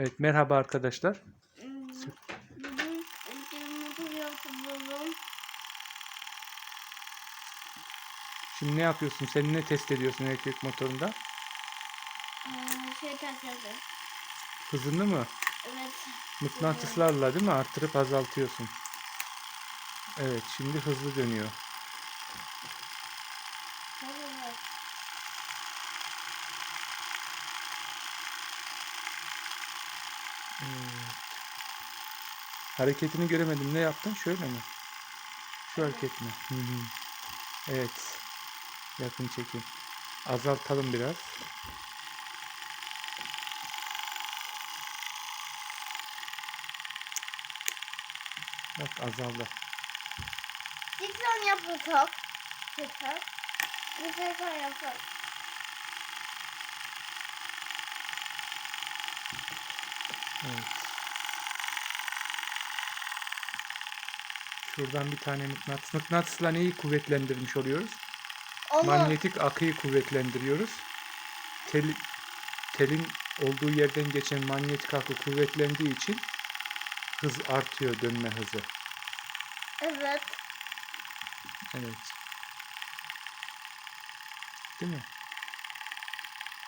Evet merhaba arkadaşlar. Bugün motor yapıyorum. Şimdi ne yapıyorsun? Sen ne test ediyorsun elektrik motorunda? Ee, şey takıldı. Hızını mı? Evet. Mıknatıslarla değil mi? Arttırıp azaltıyorsun. Evet şimdi hızlı dönüyor. Evet. Evet. Hareketini göremedim. Ne yaptın? Şöyle mi? Şu hareket mi? Hı hı. Evet. Yakın çekim. Azaltalım biraz. Bak azaldı. Yapalım. Tekrar. Bir tekrar yapalım. Evet. Şuradan bir tane mıknatıs. Mıknatısla neyi kuvvetlendirmiş oluyoruz? Onu Manyetik akıyı kuvvetlendiriyoruz. Tel, telin olduğu yerden geçen manyetik akı kuvvetlendiği için hız artıyor dönme hızı. evet. Evet. Değil mi?